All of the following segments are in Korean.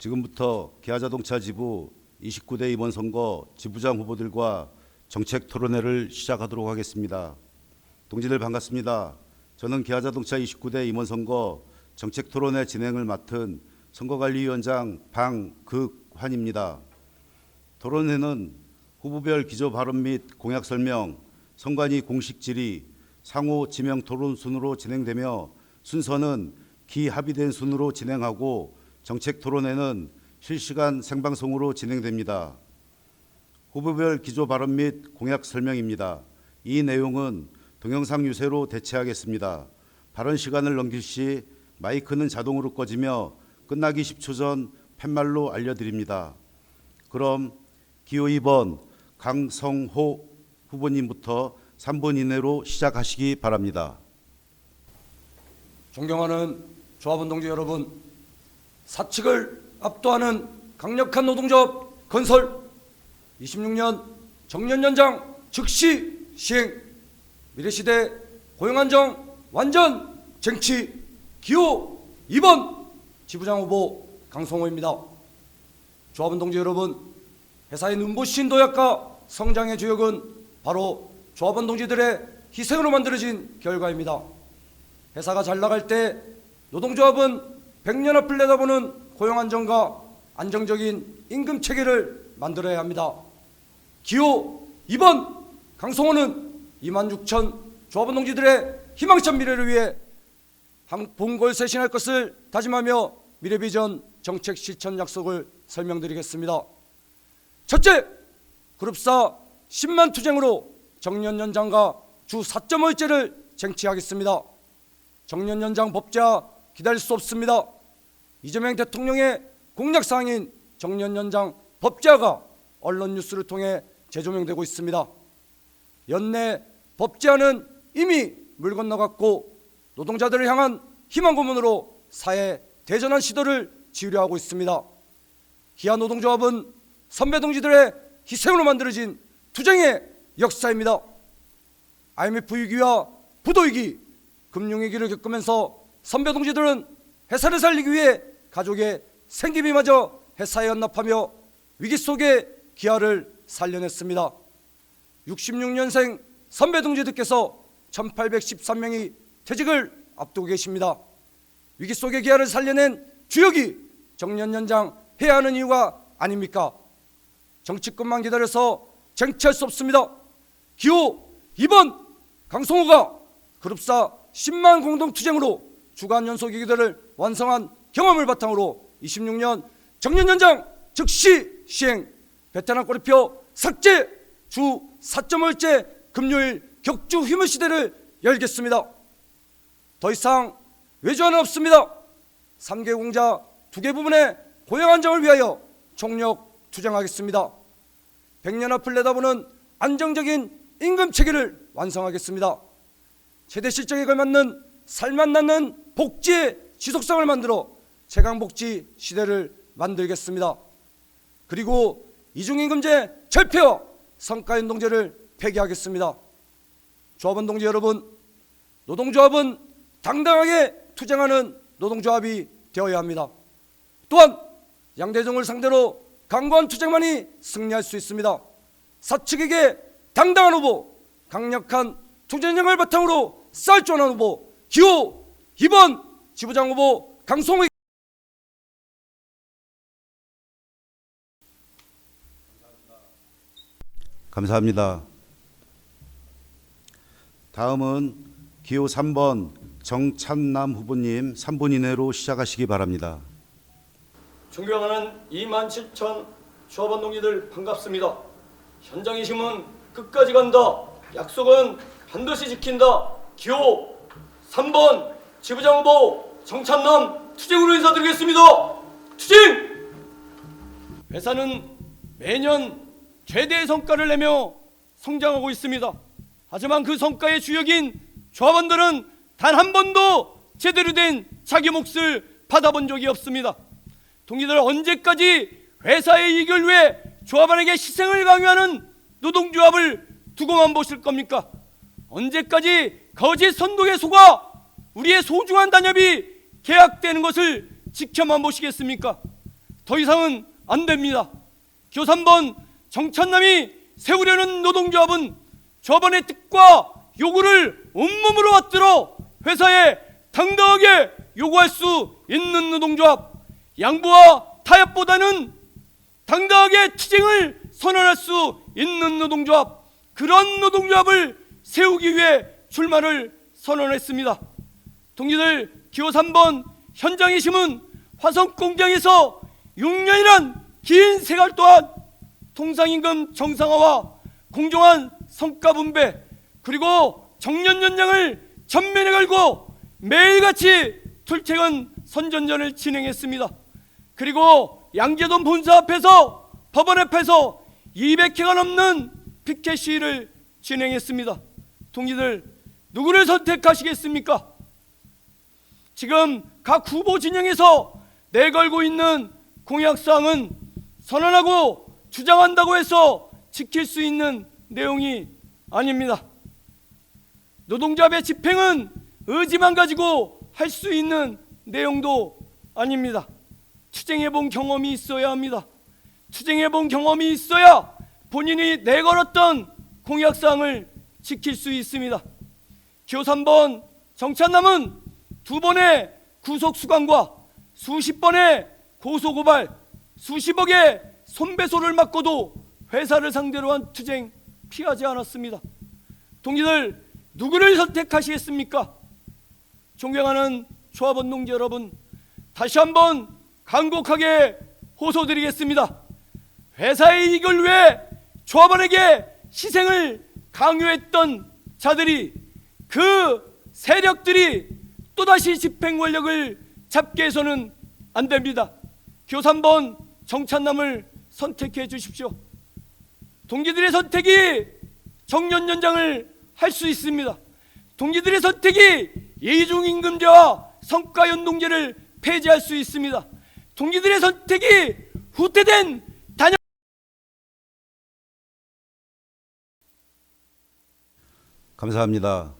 지금부터 기아자동차 지부 29대 이번 선거 지부장 후보들과 정책 토론회를 시작하도록 하겠습니다. 동지들 반갑습니다. 저는 기아자동차 29대 임원 선거 정책 토론회 진행을 맡은 선거관리위원장 방극환입니다. 토론회는 후보별 기조 발언 및 공약 설명, 선관위 공식 질의, 상호 지명 토론 순으로 진행되며 순서는 기 합의된 순으로 진행하고 정책 토론회는 실시간 생방송으로 진행됩니다. 후보별 기조 발언 및 공약 설명입니다. 이 내용은 동영상 유세로 대체하겠습니다. 발언 시간을 넘길 시 마이크는 자동으로 꺼지며 끝나기 10초 전 팻말로 알려드립니다. 그럼 기호 2번 강성호 후보님부터 3분 이내로 시작하시기 바랍니다. 존경하는 조합원 동지 여러분, 사측을 압도하는 강력한 노동조합 건설 26년 정년 연장 즉시 시행 미래시대 고용안정 완전 쟁취 기호 2번 지부장 후보 강성호입니다. 조합원 동지 여러분, 회사의 눈부신 도약과 성장의 주역은 바로 조합원 동지들의 희생으로 만들어진 결과입니다. 회사가 잘 나갈 때 노동조합은 100년 앞을 내다보는 고용 안정과 안정적인 임금 체계를 만들어야 합니다. 기호 2번 강성호는 2만 6천 조합원 동지들의 희망찬 미래를 위해 한 본골 쇄신할 것을 다짐하며 미래비전 정책 실천 약속을 설명드리겠습니다. 첫째, 그룹사 10만 투쟁으로 정년 연장과 주 4.5일제를 쟁취하겠습니다. 정년 연장 법제화 기다릴 수 없습니다. 이재명 대통령의 공약 사항인 정년 연장 법제화가 언론 뉴스를 통해 재조명되고 있습니다. 연내 법제화는 이미 물 건너갔고 노동자들을 향한 희망 고문으로 사회 대전환 시도를 지으려 하고 있습니다. 기아 노동조합은 선배 동지들의 희생으로 만들어진 투쟁의 역사입니다. IMF 위기와 부도 위기, 금융 위기를 겪으면서 선배 동지들은 회사를 살리기 위해 가족의 생계비마저 회사에 연납하며 위기 속에 기아를 살려냈습니다. 66년생 선배 동지들께서 1813명이 퇴직을 앞두고 계십니다. 위기 속에 기아를 살려낸 주역이 정년 연장 해야 하는 이유가 아닙니까? 정치권만 기다려서 쟁취할 수 없습니다. 기호 2번 강성호가 그룹사 10만 공동투쟁으로 주간 연속 위기들을 완성한 경험을 바탕으로 26년 정년 연장 즉시 시행 베테랑 꼬리표 삭제 주 4.5일제 금요일 격주 휴무 시대를 열겠습니다. 더 이상 외주화는 없습니다. 3개 공자 2개 부분의 고용 안정을 위하여 총력 투쟁하겠습니다. 100년 앞을 내다보는 안정적인 임금 체계를 완성하겠습니다. 최대 실적에 걸맞는 살맛 나는 복지의 지속성을 만들어 최강복지 시대를 만들겠습니다. 그리고 이중임금제 철폐와 성과연동제를 폐기하겠습니다. 조합원 동지 여러분, 노동조합은 당당하게 투쟁하는 노동조합이 되어야 합니다. 또한 양대종을 상대로 강고한 투쟁만이 승리할 수 있습니다. 사측에게 당당한 후보, 강력한 투쟁력을 바탕으로 쌀존한 후보, 기호 2번 지부장 후보 강송의 감사합니다. 다음은 기호 3번 정찬남 후보님 3분 이내로 시작하시기 바랍니다. 존경하는 2만 7천 조합원 동지들 반갑습니다. 현장이심은 끝까지 간다. 약속은 반드시 지킨다. 기호 3번 지부장 후보 정찬남 투쟁으로 인사드리겠습니다. 투쟁! 회사는 매년 최대 성과를 내며 성장하고 있습니다. 하지만 그 성과의 주역인 조합원들은 단 한 번도 제대로 된 자기 몫을 받아본 적이 없습니다. 동지들 언제까지 회사의 이익을 위해 조합원에게 희생을 강요하는 노동조합을 두고만 보실 겁니까? 언제까지 거짓 선동에 속아 우리의 소중한 단협이 계약되는 것을 지켜만 보시겠습니까? 더 이상은 안 됩니다. 기호 3번 정찬남이 세우려는 노동조합은 저번의 뜻과 요구를 온몸으로 받들어 회사에 당당하게 요구할 수 있는 노동조합 양보와 타협보다는 당당하게 투쟁을 선언할 수 있는 노동조합 그런 노동조합을 세우기 위해 출마를 선언했습니다. 동지들 기호 3번 현장의 심은 화성 공장에서 6년이란 긴 세월 동안 통상임금 정상화와 공정한 성과 분배 그리고 정년 연장을 전면에 걸고 매일같이 출퇴근 선전전을 진행했습니다. 그리고 양재동 본사 앞에서 법원 앞에서 200회가 넘는 피켓 시위를 진행했습니다. 동지들 누구를 선택하시겠습니까? 지금 각 후보 진영에서 내걸고 있는 공약사항은 선언하고 주장한다고 해서 지킬 수 있는 내용이 아닙니다. 노동자의 집행은 의지만 가지고 할 수 있는 내용도 아닙니다. 투쟁해본 경험이 있어야 합니다. 투쟁해본 경험이 있어야 본인이 내걸었던 공약사항을 지킬 수 있습니다. 기호 3번 정찬남은 두 번의 구속 수감과 수십 번의 고소 고발, 수십억의 손배소를 맞고도 회사를 상대로 한 투쟁 피하지 않았습니다. 동지들 누구를 선택하시겠습니까? 존경하는 조합원동지 여러분, 다시 한번 간곡하게 호소드리겠습니다. 회사의 이익을 위해 조합원에게 희생을 강요했던 자들이 그 세력들이 또다시 집행 권력을 잡게 해서는 안 됩니다. 교 3번 정찬남을 선택해 주십시오. 동기들의 선택이 정년 연장을 할 수 있습니다. 동기들의 선택이 예중 임금제와 성과 연동제를 폐지할 수 있습니다. 동기들의 선택이 후퇴된 단연 감사합니다.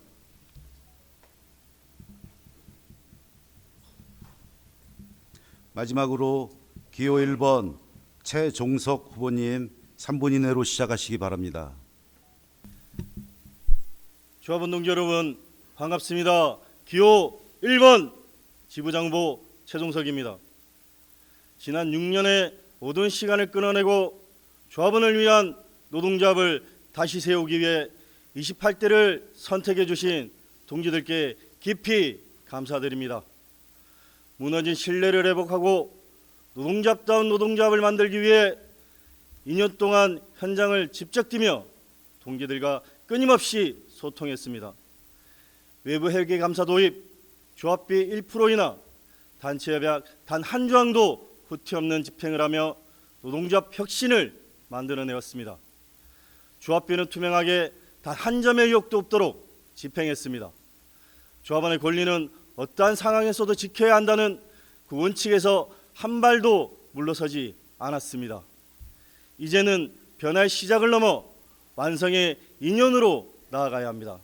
마지막으로 기호 1번 최종석 후보님 3분 이내로 시작하시기 바랍니다. 조합원 동지 여러분 반갑습니다. 기호 1번 지부장보 최종석입니다. 지난 6년의 모든 시간을 끊어내고 조합원을 위한 노동조합을 다시 세우기 위해 28대를 선택해 주신 동지들께 깊이 감사드립니다. 무너진 신뢰를 회복하고 노동잡다운 노동조합을 만들기 위해 2년 동안 현장을 직접 뛰며 동지들과 끊임없이 소통했습니다. 외부 회계 감사 도입, 조합비 1%이나 단체 협약 단 한 조항도 후퇴 없는 집행을 하며 노동조합 혁신을 만들어내었습니다. 조합비는 투명하게 단 한 점의 의혹도 없도록 집행했습니다. 조합원의 권리는 어떠한 상황에서도 지켜야 한다는 그 원칙에서 한 발도 물러서지 않았습니다. 이제는 변화의 시작을 넘어 완성의 인연으로 나아가야 합니다.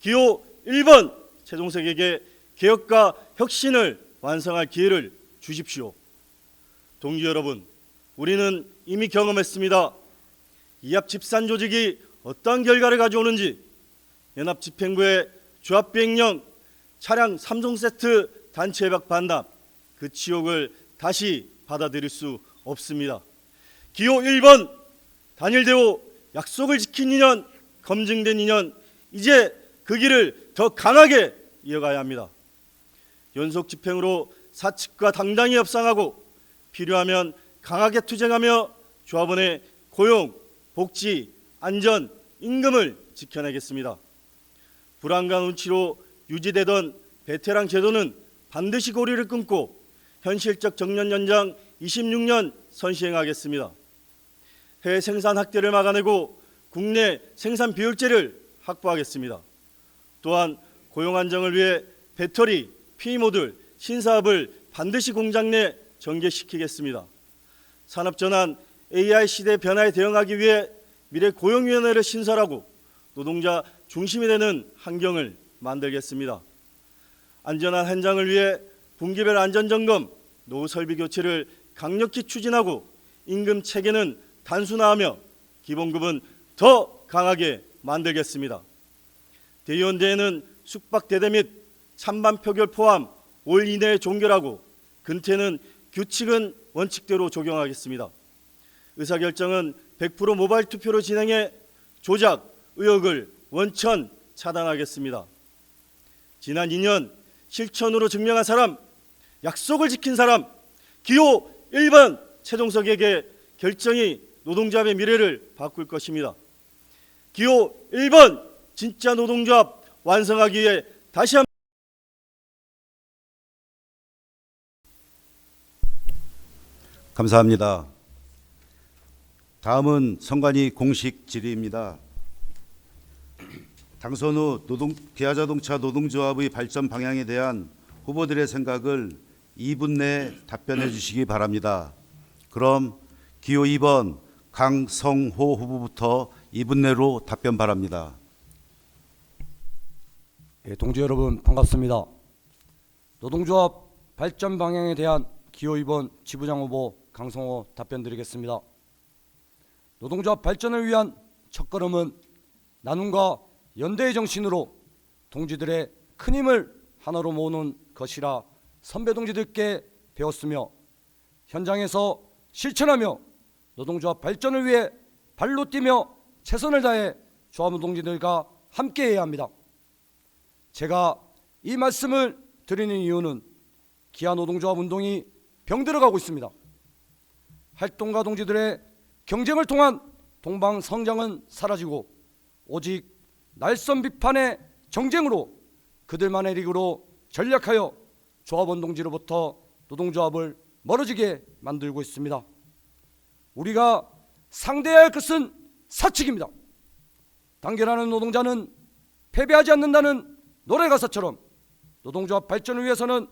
기호 1번 최종석에게 개혁과 혁신을 완성할 기회를 주십시오. 동지 여러분, 우리는 이미 경험했습니다. 이합 집산 조직이 어떠한 결과를 가져오는지 연합 집행부의 조합 비행령 차량 3종 세트 단체 협약 반납 그 치욕을 다시 받아들일 수 없습니다. 기호 1번 단일 대우 약속을 지킨 인연 검증된 인연 이제 그 길을 더 강하게 이어가야 합니다. 연속 집행으로 사측과 당당히 협상하고 필요하면 강하게 투쟁하며 조합원의 고용, 복지, 안전, 임금을 지켜내겠습니다. 불안간 운치로 유지되던 베테랑 제도는 반드시 고리를 끊고 현실적 정년 연장 26년 선시행하겠습니다. 해외 생산 확대를 막아내고 국내 생산 비율제를 확보하겠습니다. 또한 고용 안정을 위해 배터리, P모듈 신사업을 반드시 공장 내 전개시키겠습니다. 산업 전환 AI 시대 변화에 대응하기 위해 미래 고용위원회를 신설하고 노동자 중심이 되는 환경을 만들겠습니다. 안전한 현장을 위해 분기별 안전점검, 노후 설비 교체를 강력히 추진하고 임금 체계는 단순화하며 기본급은 더 강하게 만들겠습니다. 대의원대회는 숙박대대 및 찬반 표결 포함 올 이내에 종결하고 근태는 규칙은 원칙대로 적용하겠습니다. 의사결정은 100% 모바일 투표로 진행해 조작 의혹을 원천 차단하겠습니다. 지난 2년 실천으로 증명한 사람, 약속을 지킨 사람, 기호 1번 최종석에게 결정이 노동조합의 미래를 바꿀 것입니다. 기호 1번 진짜 노동조합 완성하기 위해 다시 한 감사합니다. 다음은 선관위 공식 질의입니다. 당선 후 노동 기아자동차 노동조합의 발전 방향에 대한 후보들의 생각을 2분 내에 답변해 주시기 바랍니다. 그럼 기호 2번 강성호 후보부터 2분 내로 답변 바랍니다. 예, 동지 여러분 반갑습니다. 노동조합 발전 방향에 대한 기호 2번 지부장 후보 강성호 답변 드리겠습니다. 노동조합 발전을 위한 첫걸음은 나눔과 연대의 정신으로 동지들의 큰 힘을 하나로 모으는 것이라 선배 동지들께 배웠으며 현장에서 실천하며 노동조합 발전을 위해 발로 뛰며 최선을 다해 조합원 동지들과 함께해야 합니다. 제가 이 말씀을 드리는 이유는 기아 노동조합 운동이 병들어가고 있습니다. 활동가 동지들의 경쟁을 통한 동방 성장은 사라지고 오직 날선 비판의 정쟁으로 그들만의 리그로 전략하여 조합원 동지로부터 노동조합을 멀어지게 만들고 있습니다. 우리가 상대해야 할 것은 사측입니다. 단결하는 노동자는 패배하지 않는다는 노래 가사처럼 노동조합 발전을 위해서는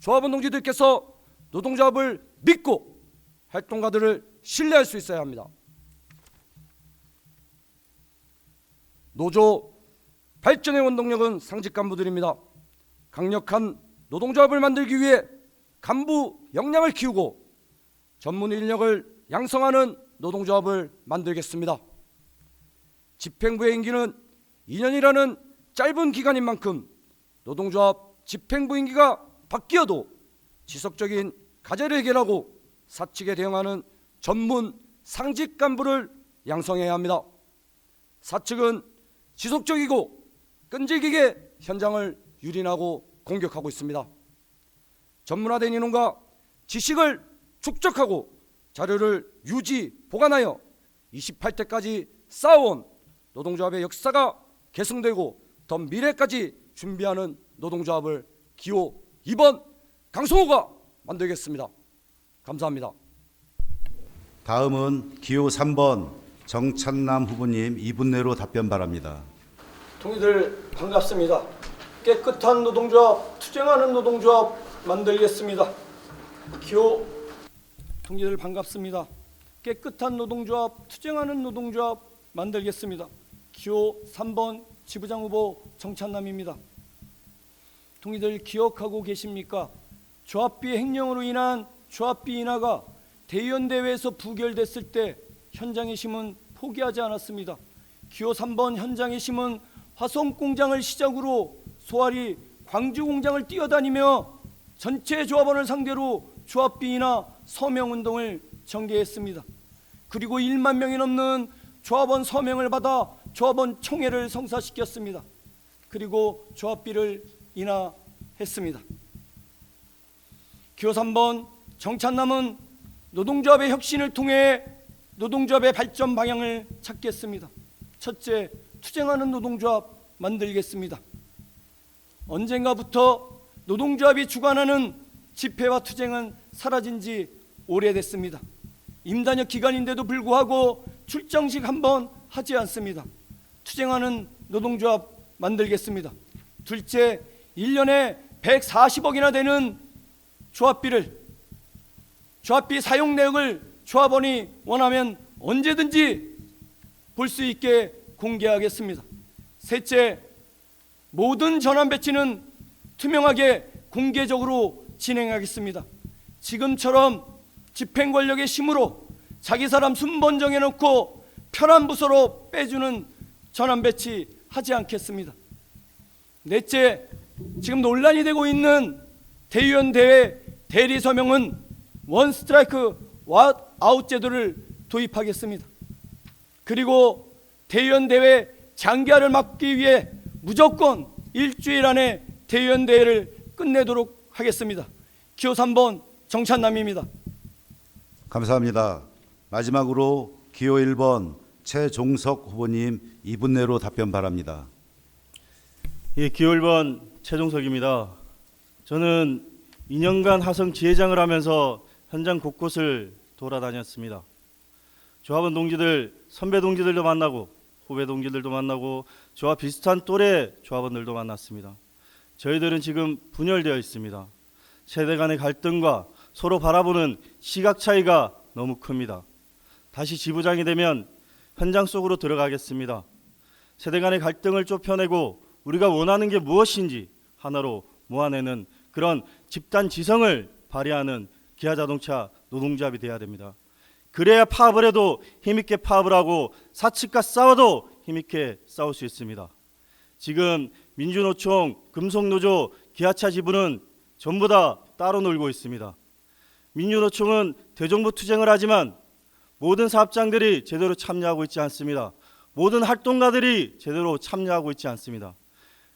조합원 동지들께서 노동조합을 믿고 활동가들을 신뢰할 수 있어야 합니다. 노조 발전의 원동력은 상직 간부들입니다. 강력한 노동조합을 만들기 위해 간부 역량을 키우고 전문 인력을 양성하는 노동조합을 만들겠습니다. 집행부의 임기는 2년이라는 짧은 기간인 만큼 노동조합 집행부 임기가 바뀌어도 지속적인 과제를 해결하고 사측에 대응하는 전문 상직 간부를 양성해야 합니다. 사측은 지속적이고 끈질기게 현장을 유린하고 공격하고 있습니다. 전문화된 인원과 지식을 축적하고 자료를 유지 보관하여 28대까지 쌓아온 노동조합의 역사가 계승되고 더 미래까지 준비하는 노동조합을 기호 2번 강성호가 만들겠습니다. 감사합니다. 다음은 기호 3번 정찬남 후보님 2분 내로 답변 바랍니다. 동의들 반갑습니다. 깨끗한 노동조합, 투쟁하는 노동조합 만들겠습니다. 기호 동지들 반갑습니다. 깨끗한 노동조합, 투쟁하는 노동조합 만들겠습니다. 기호 3번 지부장 후보 정찬남입니다. 동의들 기억하고 계십니까? 조합비 횡령으로 인한 조합비 인하가 대의원 대회에서 부결됐을 때 현장의 심은 포기하지 않았습니다. 기호 3번 현장의 심은 화성 공장을 시작으로 소아리 광주 공장을 뛰어다니며 전체 조합원을 상대로 조합비 인하 서명 운동을 전개했습니다. 그리고 1만 명이 넘는 조합원 서명을 받아 조합원 총회를 성사시켰습니다. 그리고 조합비를 인하했습니다. 기호 3번 정찬남은 노동조합의 혁신을 통해 노동조합의 발전 방향을 찾겠습니다. 첫째, 투쟁하는 노동조합 만들겠습니다. 언젠가부터 노동조합이 주관하는 집회와 투쟁은 사라진 지 오래됐습니다. 임단협 기간인데도 불구하고 출정식 한 번 하지 않습니다. 투쟁하는 노동조합 만들겠습니다. 둘째, 1년에 140억이나 되는 조합비를 조합비 사용 내역을 조합원이 원하면 언제든지 볼 수 있게 공개하겠습니다. 셋째, 모든 전환 배치는 투명하게 공개적으로 진행하겠습니다. 지금처럼 집행 권력의 힘으로 자기 사람 순번 정해 놓고 편한 부서로 빼주는 전환 배치 하지 않겠습니다. 넷째, 지금 논란이 되고 있는 대의원 대회 대리 서명은 원 스트라이크 와 아웃 제도를 도입하겠습니다. 그리고 대의원 대회 장기화를 막기 위해 무조건 일주일 안에 대의원 대회를 끝내도록 하겠습니다. 기호 3번 정찬남입니다. 감사합니다. 마지막으로 기호 1번 최종석 후보님 2분 내로 답변 바랍니다. 예, 기호 1번 최종석입니다. 저는 2년간 하성 지회장을 하면서 현장 곳곳을 돌아다녔습니다. 조합원 동지들, 선배 동지들도 만나고 후배 동지들도 만나고 저와 비슷한 또래 조합원들도 만났습니다. 저희들은 지금 분열되어 있습니다. 세대 간의 갈등과 서로 바라보는 시각 차이가 너무 큽니다. 다시 지부장이 되면 현장 속으로 들어가겠습니다. 세대 간의 갈등을 좁혀내고 우리가 원하는 게 무엇인지 하나로 모아내는 그런 집단 지성을 발휘하는 기아자동차 노동조합이 돼야 됩니다. 그래야 파업을 해도 힘있게 파업을 하고 사측과 싸워도 힘있게 싸울 수 있습니다. 지금 민주노총, 금속노조, 기아차 지부는 전부 다 따로 놀고 있습니다. 민주노총은 대정부 투쟁을 하지만 모든 사업장들이 제대로 참여하고 있지 않습니다. 모든 활동가들이 제대로 참여하고 있지 않습니다.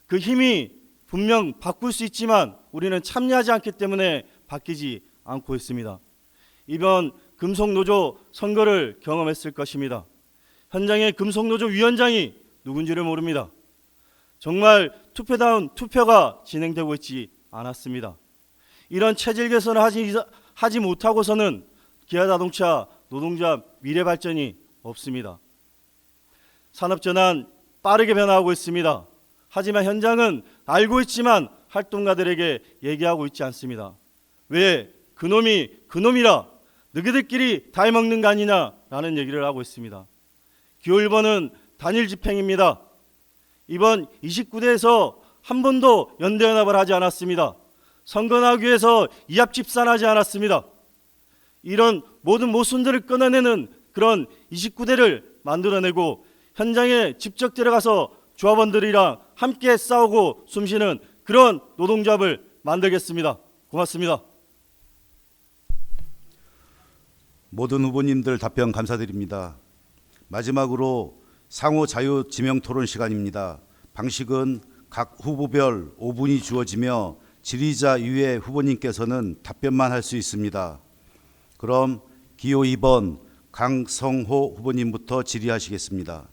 그 힘이 분명 바꿀 수 있지만 우리는 참여하지 않기 때문에 바뀌지 않고 있습니다. 이번 금속노조 선거를 경험했을 것입니다. 현장에 금속노조 위원장이 누군지를 모릅니다. 정말 투표다운 투표가 진행되고 있지 않았습니다. 이런 체질 개선을 하지, 하지 못하고서는 기아 자동차 노동자 미래 발전이 없습니다. 산업전환 빠르게 변화하고 있습니다. 하지만 현장은 알고 있지만 활동가들에게 얘기하고 있지 않습니다. 왜 그놈이 그놈이라 너희들끼리 다 해먹는 거 아니냐 라는 얘기를 하고 있습니다. 기호 1번은 단일 집행입니다. 이번 29대에서 한 번도 연대연합을 하지 않았습니다. 선거 나기 위해서 이합 집산하지 않았습니다. 이런 모든 모순들을 끊어내는 그런 29대를 만들어내고 현장에 직접 들어가서 조합원들이랑 함께 싸우고 숨쉬는 그런 노동조합을 만들겠습니다. 고맙습니다. 모든 후보님들 답변 감사드립니다. 마지막으로 상호 자유 지명 토론 시간입니다. 방식은 각 후보별 5분이 주어지며 질의자 이외 후보님께서는 답변만 할 수 있습니다. 그럼 기호 2번 강성호 후보님부터 질의하시겠습니다.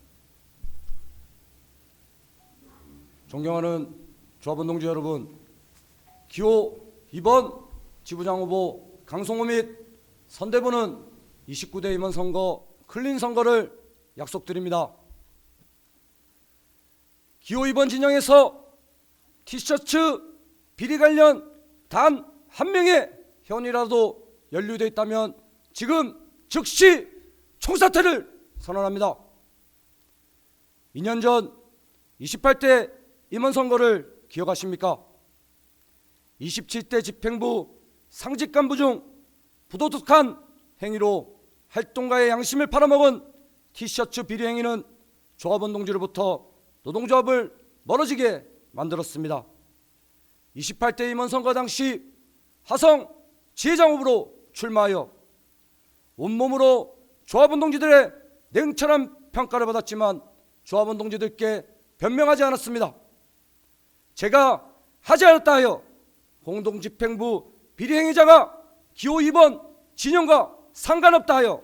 존경하는 조합원 동지 여러분, 기호 2번 지부장 후보 강성호 및 선대부는 29대 임원 선거 클린 선거를 약속드립니다. 기호 2번 진영에서 티셔츠 비리 관련 단 한 명의 현이라도 연루돼 있다면 지금 즉시 총사퇴를 선언합니다. 2년 전 28대 임원 선거를 기억하십니까? 27대 집행부 상직 간부 중 부도덕한 행위로 활동가의 양심을 팔아먹은 티셔츠 비리 행위는 조합원 동지로부터 노동조합을 멀어지게 만들었습니다. 28대 임원 선거 당시 하성 지회장 후보로 출마하여 온몸으로 조합원 동지들의 냉철한 평가를 받았지만 조합원 동지들께 변명하지 않았습니다. 제가 하지 않았다 하여 공동집행부 비리행위자가 기호 2번 진영과 상관없다 하여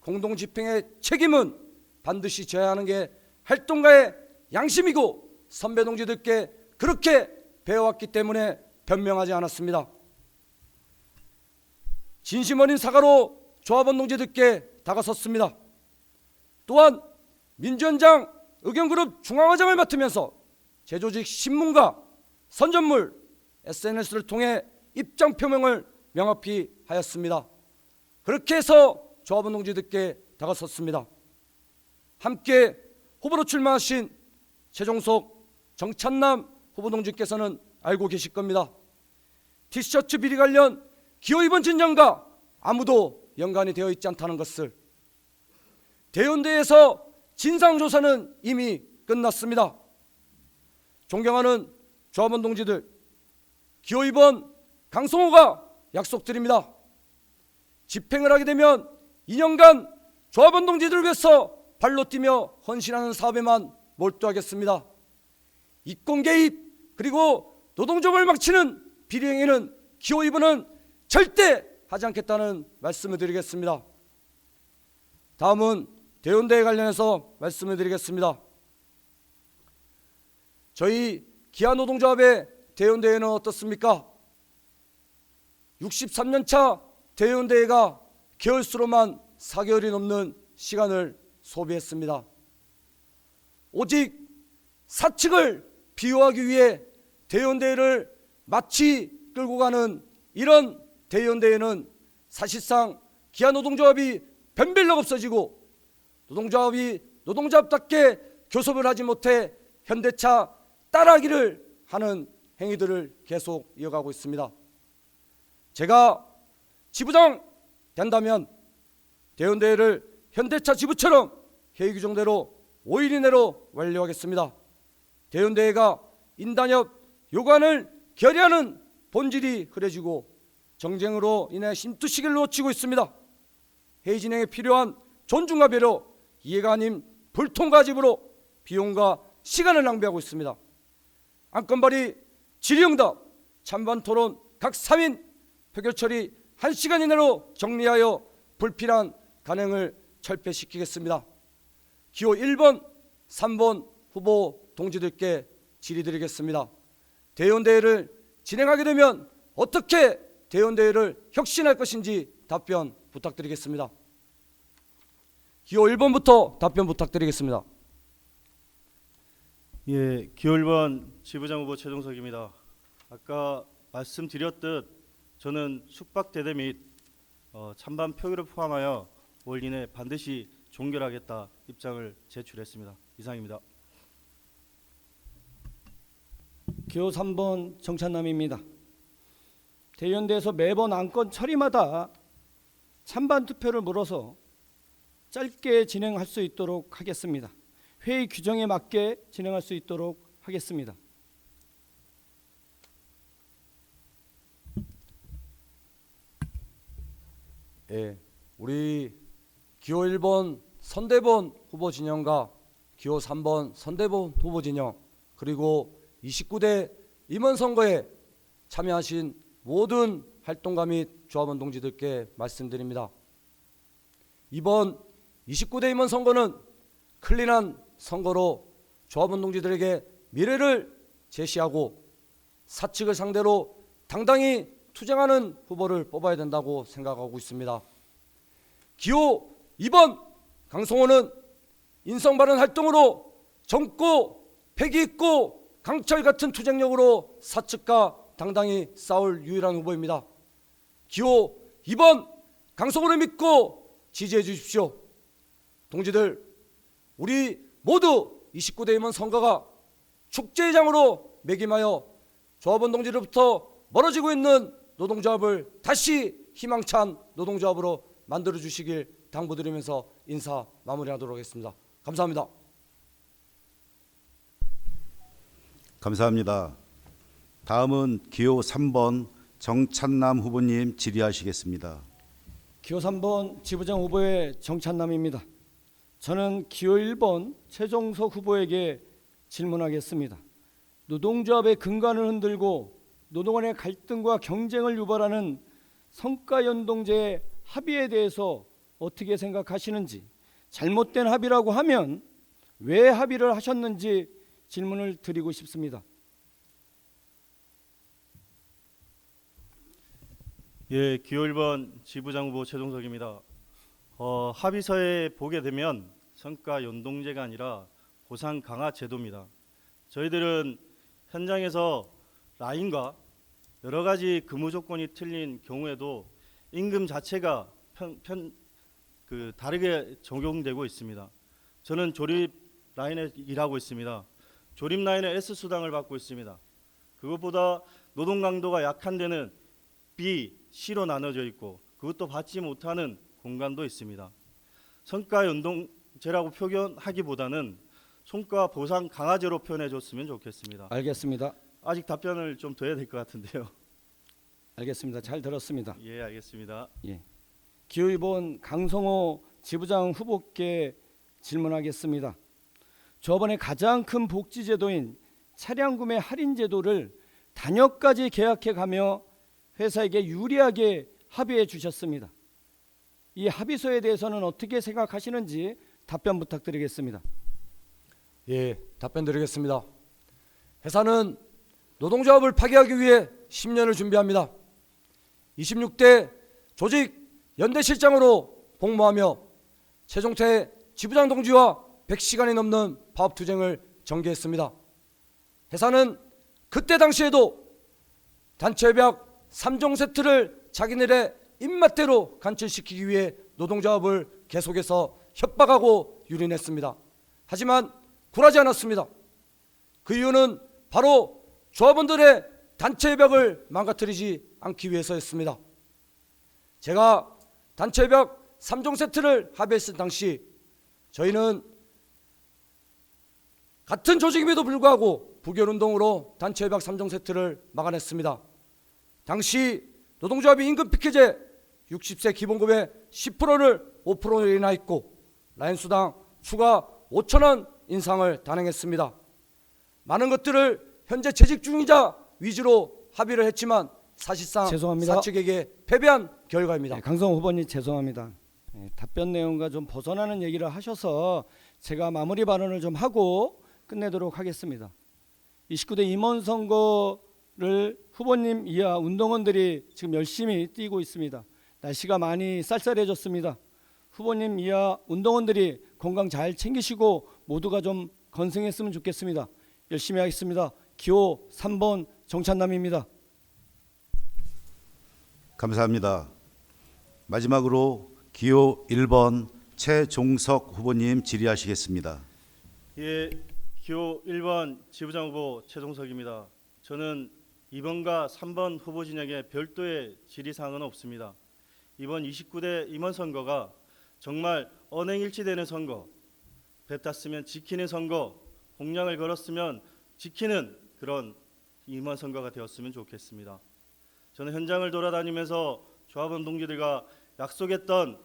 공동 집행의 책임은 반드시 져야 하는 게 활동가의 양심이고 선배 동지들께 그렇게 배워왔기 때문에 변명하지 않았습니다. 진심 어린 사과로 조합원 동지들께 다가섰습니다. 또한 민주연장 의견그룹 중앙화장을 맡으면서 제조직 신문과 선전물 SNS를 통해 입장 표명을 명확히 하였습니다. 그렇게 해서 조합원 동지들께 다가섰습니다. 함께 후보로 출마하신 최종석 정찬남 후보 동지께서는 알고 계실 겁니다. 티셔츠 비리 관련 기호 2번 진영과 아무도 연관이 되어 있지 않다는 것을 대연대에서 진상조사는 이미 끝났습니다. 존경하는 조합원 동지들, 기호 2번 강성호가 약속드립니다. 집행을 하게 되면 2년간 조합원 동지들을 위해서 발로 뛰며 헌신하는 사업에만 몰두하겠습니다. 이권 개입 그리고 노동조합을 망치는 비리행위는 기호 2번은 절대 하지 않겠다는 말씀을 드리겠습니다. 다음은 대운대에 관련해서 말씀을 드리겠습니다. 저희 기아노동조합의 대운대회는 어떻습니까? 63년 차 대운대회가 개월수로만 4개월이 넘는 시간을 소비했습니다. 오직 사측을 비호하기 위해 대연대회를 마치 끌고 가는 이런 대연대회는 사실상 기아노동조합이 변별력 없어지고 노동조합이 노동조합답게 교섭을 하지 못해 현대차 따라하기를 하는 행위들을 계속 이어가고 있습니다. 제가 지부장 된다면 대연대회를 현대차 지부처럼 회의 규정대로 5일 이내로 완료하겠습니다. 대연대회가 인단협 요관을 결의하는 본질이 흐려지고 정쟁으로 인해 심투시기를 놓치고 있습니다. 회의 진행에 필요한 존중과 배려, 이해가 아닌 불통과 집으로 비용과 시간을 낭비하고 있습니다. 안건발의 질의응답, 찬반 토론 각 3인 표결 처리 1시간 이내로 정리하여 불필요한 간행을 철폐시키겠습니다. 기호 1번, 3번 후보 동지들께 질의드리겠습니다. 대연대회를 진행하게 되면 어떻게 대연대회를 혁신할 것인지 답변 부탁드리겠습니다. 기호 1번부터 답변 부탁드리겠습니다. 예, 기호 1번 지부장 후보 최종석입니다. 아까 말씀드렸듯 저는 숙박 대대 및 어, 찬반 표결을 포함하여 5일 이내 반드시 종결하겠다 입장을 제출했습니다. 이상입니다. 기호 3번 정찬남입니다. 대연대에서 매번 안건 처리마다 찬반 투표를 물어서 짧게 진행할 수 있도록 하겠습니다. 회의 규정에 맞게 진행할 수 있도록 하겠습니다. 예, 우리 기호 1번 선대본 후보 진영과 기호 3번 선대본 후보 진영 그리고 29대 임원 선거에 참여하신 모든 활동가 및 조합원 동지들께 말씀드립니다. 이번 29대 임원 선거는 클린한 선거로 조합원 동지들에게 미래를 제시하고 사측을 상대로 당당히 투쟁하는 후보를 뽑아야 된다고 생각하고 있습니다. 기호 2번 강성호는 인성 바른 활동으로 젊고 패기 있고 강철 같은 투쟁력으로 사측과 당당히 싸울 유일한 후보입니다. 기호 2번 강성호를 믿고 지지해 주십시오. 동지들 우리 모두 29대 임원 선거가 축제장으로 매김하여 조합원 동지로부터 멀어지고 있는 노동조합을 다시 희망찬 노동조합으로 만들어 주시길 당부드리면서 인사 마무리하도록 하겠습니다. 감사합니다. 감사합니다. 다음은 기호 3번 정찬남 후보님 질의하시겠습니다. 기호 3번 지부장 후보의 정찬남입니다. 저는 기호 1번 최종석 후보에게 질문하겠습니다. 노동조합의 근간을 흔들고 노동원의 갈등과 경쟁을 유발하는 성과 연동제의 합의에 대해서 어떻게 생각하시는지 잘못된 합의라고 하면 왜 합의를 하셨는지 질문을 드리고 싶습니다. 예, 기호 1번 지부장 후보 최종석입니다. 어, 합의서에 보게 되면 성과 연동제가 아니라 보상 강화 제도입니다. 저희들은 현장에서 라인과 여러 가지 근무 조건이 틀린 경우에도 임금 자체가 편, 편, 그 다르게 적용되고 있습니다. 저는 조립 라인에 일하고 있습니다. 조립 라인에 S 수당을 받고 있습니다. 그것보다 노동 강도가 약한 데는 B, C로 나눠져 있고 그것도 받지 못하는 공간도 있습니다. 성과 연동제라고 표현하기보다는 성과 보상 강화제로 표현해 줬으면 좋겠습니다. 알겠습니다. 아직 답변을 좀 더 해야 될 것 같은데요. 알겠습니다. 잘 들었습니다. 예, 알겠습니다. 기후이번 강성호 지부장 후보께 질문하겠습니다. 저번에 가장 큰 복지 제도인 차량 구매 할인 제도를 단역까지 계약해 가며 회사에게 유리하게 합의해 주셨습니다. 이 합의서에 대해서는 어떻게 생각하시는지 답변 부탁드리겠습니다. 예, 답변 드리겠습니다. 회사는 노동조합을 파괴하기 위해 10년을 준비합니다. 26대 조직 연대실장으로 복무하며 최종태 지부장 동지와 100시간이 넘는 파업 투쟁을 전개했습니다. 회사는 그때 당시에도 단체협약 3종 세트를 자기네의 입맛대로 간칠시키기 위해 노동조합을 계속해서 협박하고 유린했습니다. 하지만 굴하지 않았습니다. 그 이유는 바로 조합원들의 단체협약을 망가뜨리지 않기 위해서였습니다. 제가 단체협약 3종 세트를 합의했을 당시 저희는 같은 조직임에도 불구하고 부결운동으로 단체 협약 3종 세트를 막아냈습니다. 당시 노동조합이 임금 피켓제 60세 기본급의 10%를 5%로 인하했고 라인수당 추가 5천 원 인상을 단행했습니다. 많은 것들을 현재 재직 중이자 위주로 합의를 했지만 사실상 죄송합니다. 사측에게 패배한 결과입니다. 네, 강성 후보님 죄송합니다. 예, 답변 내용과 좀 벗어나는 얘기를 하셔서 제가 마무리 발언을 좀 하고 끝내도록 하겠습니다. 29대 임원 선거를 후보님 이하 운동원들이 지금 열심히 뛰고 있습니다. 날씨가 많이 쌀쌀해졌습니다. 후보님 이하 운동원들이 건강 잘 챙기시고 모두가 좀 건승했으면 좋겠습니다. 열심히 하겠습니다. 기호 3번 정찬남입니다. 감사합니다. 마지막으로 기호 1번 최종석 후보님 질의하시겠습니다. 예, 기호 1번 지부장 후보 최종석입니다. 저는 2번과 3번 후보 진영에 별도의 질의 사항은 없습니다. 이번 29대 임원 선거가 정말 언행일치되는 선거, 뱉었으면 지키는 선거, 공약을 걸었으면 지키는 그런 임원 선거가 되었으면 좋겠습니다. 저는 현장을 돌아다니면서 조합원 동지들과 약속했던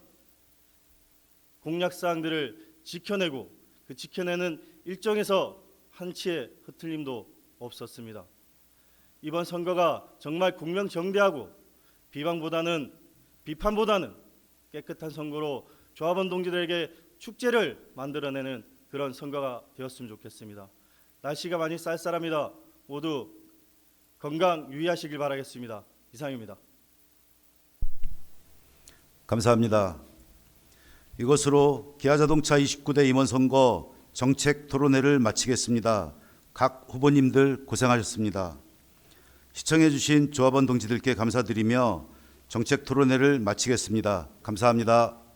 공약 사항들을 지켜내고 그 지켜내는 일정에서 한치의 흐틀림도 없었습니다. 이번 선거가 정말 공명정대하고 비방보다는 비판보다는 깨끗한 선거로 조합원 동지들에게 축제를 만들어내는 그런 선거가 되었으면 좋겠습니다. 날씨가 많이 쌀쌀합니다. 모두 건강 유의하시길 바라겠습니다. 이상입니다. 감사합니다. 이것으로 기아자동차 29대 임원 선거 정책 토론회를 마치겠습니다. 각 후보님들 고생하셨습니다. 시청해 주신 조합원 동지들께 감사드리며 정책 토론회를 마치겠습니다. 감사합니다.